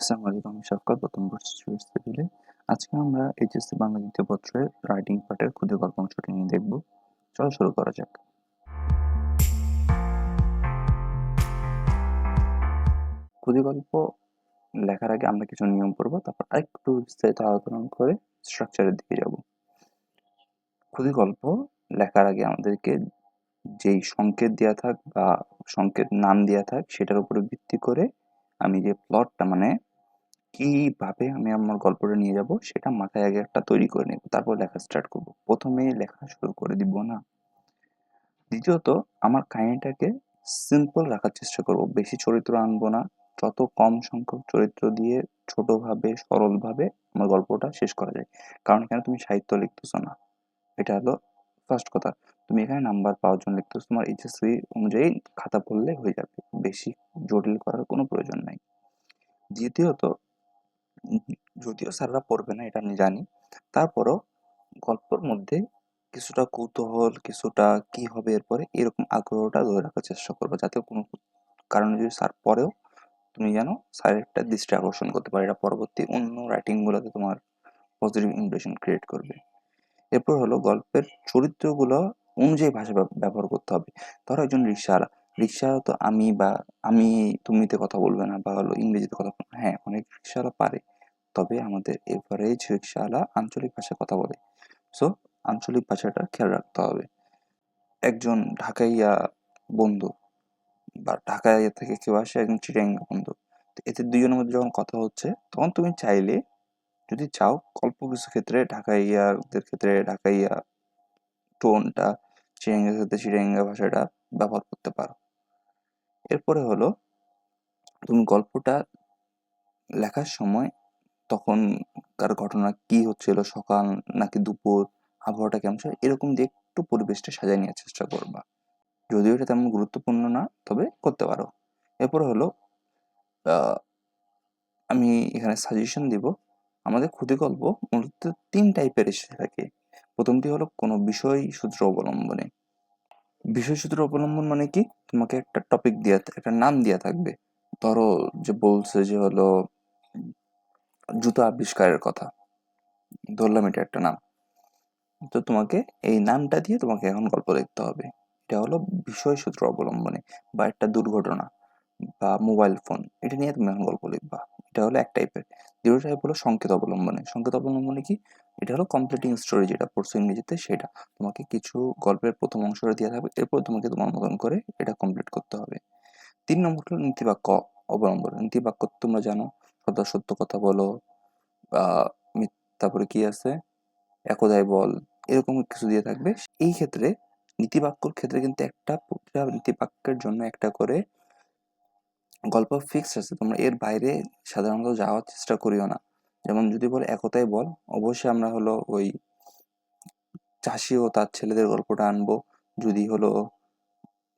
আসসালামু আলাইকুম, আমি শফকত প্রথম বর্ষ টেবিলে আজকে আমরা এইচএসসি বাংলা দ্বিতীয় পত্রের রাইটিং পার্টের ক্ষুদ্র গল্প অংশটি নিয়ে দেখব। চলো শুরু করা যাক। ক্ষুদ্র গল্প লেখার আগে আমরা কিছু নিয়ম পড়ব, তারপর আরেকটু বিস্তারিত আলোচনা করে স্ট্রাকচারের দিকে যাব। ক্ষুদ্র গল্প লেখার আগে আমাদেরকে যেই সংকেত দেওয়া থাক বা সংকেত নাম দেওয়া থাক, সেটার উপরে ভিত্তি করে আমি যে প্লটটা মানে কীভাবে আমি আমার গল্পটা নিয়ে যাব, সেটা মাথায় আগে একটা তৈরি করে নেব, তারপর লেখা স্টার্ট করব। প্রথমেই লেখা শুরু করে দিব না। দ্বিতীয়ত, আমার কাহিনীটাকে সিম্পল রাখার চেষ্টা করব। বেশি চরিত্র আনব না। যত কম সংখ্যক চরিত্র দিয়ে ছোটভাবে, সরলভাবে আমার গল্পটা শেষ করা যায়। কারণ এখানে তুমি সাহিত্য লিখতেছো না। এটা হলো ফার্স্ট কথা। তুমি এখানে নাম্বার পাওয়ার জন্য লিখতেছো। তোমার এইচএসসি অনুযায়ী খাতা পড়লে হয়ে যাবে। বেশি জটিল করার কোনো প্রয়োজন নাই। দ্বিতীয়ত যদিও স্যাররা পড়বে না, এটা আমি জানি। তারপরও গল্পের মধ্যে কিছুটা কৌতূহল, কিছুটা কি হবে এরপরে এরকম আগ্রহটা ধরে রাখার চেষ্টা করবে। যাতে কোনো কারণে যদি স্যার পরেও তুমি যেন স্যারের একটা দৃষ্টি আকর্ষণ করতে পারো, এটা পরবর্তী অন্য রাইটিংগুলোতে তোমার পজিটিভ ইমপ্রেশন ক্রিয়েট করবে। এরপর হলো গল্পের চরিত্রগুলো অনুযায়ী ভাষা ব্যবহার করতে হবে। ধরো একজন রিক্সাওয়ালা রিক্সাওয়ালা তো আমি বা আমি তুমিতে কথা বলবে না বা হলো ইংরেজিতে কথা বলবে হ্যাঁ অনেক রিক্সাওয়ালা পারে। তবে আমাদের এভারেজ রিক্সাওয়ালা আঞ্চলিক ভাষায় কথা বলে। সো আঞ্চলিক ভাষাটা খেয়াল রাখতে হবে। একজন ঢাকাইয়া বন্ধু বা ঢাকাইয়া থেকে কেউ আসে, একজন চিটাঙ্গা বন্ধু। এতে দুজনের মধ্যে যখন কথা হচ্ছে, তখন তুমি চাইলে যদি চাও অল্প কিছু ক্ষেত্রে ঢাকাইয়াদের ক্ষেত্রে ঢাকাইয়া টোনটা চিটাঙ্গার ক্ষেত্রে চিটাঙ্গা ভাষাটা ব্যবহার করতে পারো। এরপরে হলো তুমি গল্পটা লেখার সময় তখনকার ঘটনা কি হচ্ছিল, সকাল নাকি দুপুর, আবহাওয়াটা কেমন ছিল, এরকম দিয়ে একটু পরিবেশটা সাজায় নেওয়ার চেষ্টা করবা। যদিও এটা তেমন গুরুত্বপূর্ণ না, তবে করতে পারো। এরপরে হলো আমি এখানে সাজেশন দিব। আমাদের ক্ষুদি গল্প মূলত তিন টাইপের এসে থাকে প্রথমটি হলো কোনো বিষয় সূত্র অবলম্বনে। বিষয় সূত্র অবলম্বন মানে কি? তোমাকে একটা টপিক দেওয়া একটা নাম দেওয়া থাকবে। ধরো যে বলছে যে হলো, জুতো আবিষ্কারের কথা। ধরলাম এটা একটা নাম। তো তোমাকে এই নামটা দিয়ে তোমাকে এখন গল্প লিখতে হবে। এটা হলো বিষয় সূত্র অবলম্বনে বা একটা দুর্ঘটনা বা মোবাইল ফোন এটা নিয়ে তুমি এখন গল্প লিখবা। এটা হলো এক টাইপের দ্বিতীয় টাইপ হলো সংকেত অবলম্বনে। সংকেত অবলম্বনে কি? এটা হলো কমপ্লিটিং স্টোরি যেটা পড়ছো ইংরেজিতে, সেটা। তোমাকে কিছু গল্পের প্রথম অংশটা দেওয়া থাকবে, এরপর তোমাকে তোমার মতন করে এটা কমপ্লিট করতে হবে। তিন নম্বর হলো নীতিবাক্য অবলম্বন। নীতিবাক্য তোমরা জানো সদা সত্য কথা বলো, বা তারপরে কি আছে একদায় বল, এরকম কিছু দিয়ে থাকবে। এই ক্ষেত্রে নীতিবাক্যর ক্ষেত্রে কিন্তু একটা প্রতিটা নীতিবাক্যের জন্য একটা করে গল্প ফিক্সড আছে। তোমরা এর বাইরে সাধারণত যাওয়ার চেষ্টা করিও না। যেমন যদি বলে একতাই বল, অবশ্যই আমরা হলো ওই চাষি ও তার ছেলেদের গল্পটা আনব। যদি হলো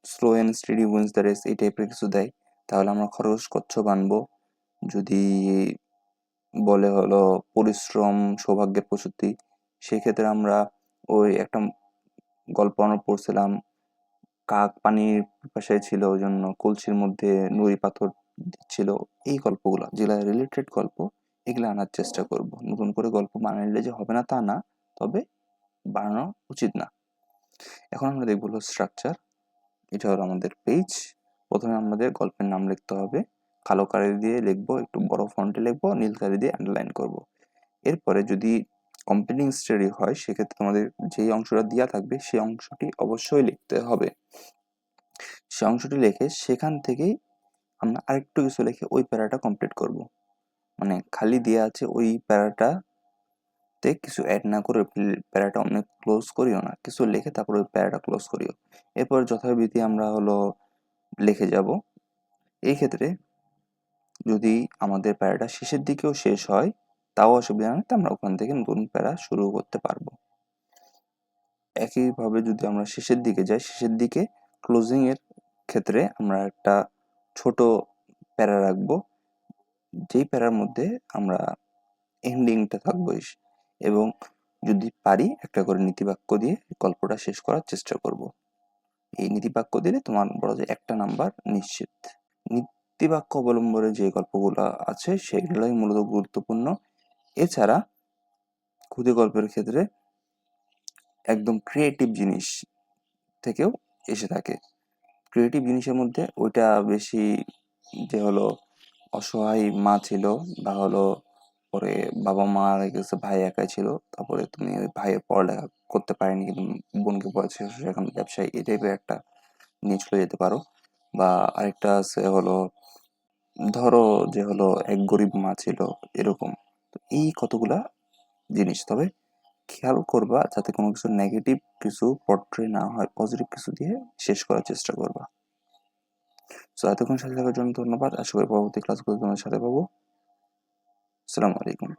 slow and steady wins the race এই টাইপের কিছু দেয়, তাহলে আমরা খরচ কচ্ছপ আনব। যদি বলে হলো পরিশ্রম, সৌভাগ্যের প্রসূতি, সেক্ষেত্রে আমরা ওই একটা গল্প আমরা পড়ছিলাম, কাক পানির পাশায় ছিল, ওই জন্য কলসির মধ্যে নুড়ি পাথর দিচ্ছিল, এই গল্পগুলো যেগুলো রিলেটেড গল্প। এগুলো আনার চেষ্টা করব। নতুন করে গল্প বানাইলে যে হবে না তা না, তবে বানানো উচিত না। এখন আমরা দেখব হলো স্ট্রাকচার এটা হলো আমাদের পেজ প্রথমে আমাদের গল্পের নাম লিখতে হবে। কালো কালি দিয়ে লিখব, একটু বড় ফন্টে লিখব, নীল কালি দিয়ে আন্ডারলাইন করব। এরপরে যদি কমপ্লিটিং স্টাডি হয়, সেক্ষেত্রে তোমাদের যেই অংশটা দেওয়া থাকবে, সেই অংশটি অবশ্যই লিখতে হবে। সে অংশটি লিখে সেখান থেকেই আমরা আরেকটু কিছু লিখে ওই প্যারাটা কমপ্লিট করব। মানে খালি দেওয়া আছে ওই প্যারাটাতে কিছু অ্যাড না করে প্যারাটা অনেক ক্লোজ করিও না। কিছু লিখে তারপর ওই প্যারাটা ক্লোজ করিও। এরপর যথাবিধি আমরা হলো লিখে যাব। এই ক্ষেত্রে যদি আমাদের প্যারাটা শেষের দিকেও শেষ হয়, তাও অসুবিধা নেই আমরা ওখান থেকে নতুন প্যারা শুরু করতে পারব। একইভাবে যদি আমরা শেষের দিকে যাই, শেষের দিকে ক্লোজিং এর ক্ষেত্রে আমরা একটা ছোট প্যারা রাখব। যেই প্যারার মধ্যে আমরা এন্ডিংটা থাকব এবং যদি পারি একটা করে নীতিবাক্য দিয়ে গল্পটা শেষ করার চেষ্টা করব। এই নীতিবাক্য দিলে তোমার বড় যে একটা নাম্বার নিশ্চিত। নীতিবাক্য অবলম্বনে যে গল্পগুলো আছে সেগুলোই মূলত গুরুত্বপূর্ণ। এছাড়া ক্ষুদে গল্পের ক্ষেত্রে একদম ক্রিয়েটিভ জিনিস থেকেও এসে থাকে। ক্রিয়েটিভ জিনিসের মধ্যে ওইটা বেশি যে হলো অসহায় মা ছিল বা হলো পরে বাবা মা মারা গেছে, ভাই একাই ছিল, তারপরে তুমি ওই ভাইয়ের পড়ালেখা করতে পারেনি কিন্তু বোনকে পড়াচ্ছে সেখানে ব্যবসায়ী, এই টাইপের একটা নিয়ে চলে যেতে পারো। বা আরেকটা আছে হলো, ধরো যে হলো এক গরিব মা ছিল, এরকম। এই কতগুলা জিনিস, তবে খেয়াল করবা যাতে কোনো কিছু নেগেটিভ কিছু পট্রে না হয় পজিটিভ কিছু দিয়ে শেষ করার চেষ্টা করবা। সো এতক্ষণ সাথে থাকার জন্য ধন্যবাদ। আশা করি পরবর্তী ক্লাসগুলো তোমার সাথে পাবো। আসসালামু আলাইকুম।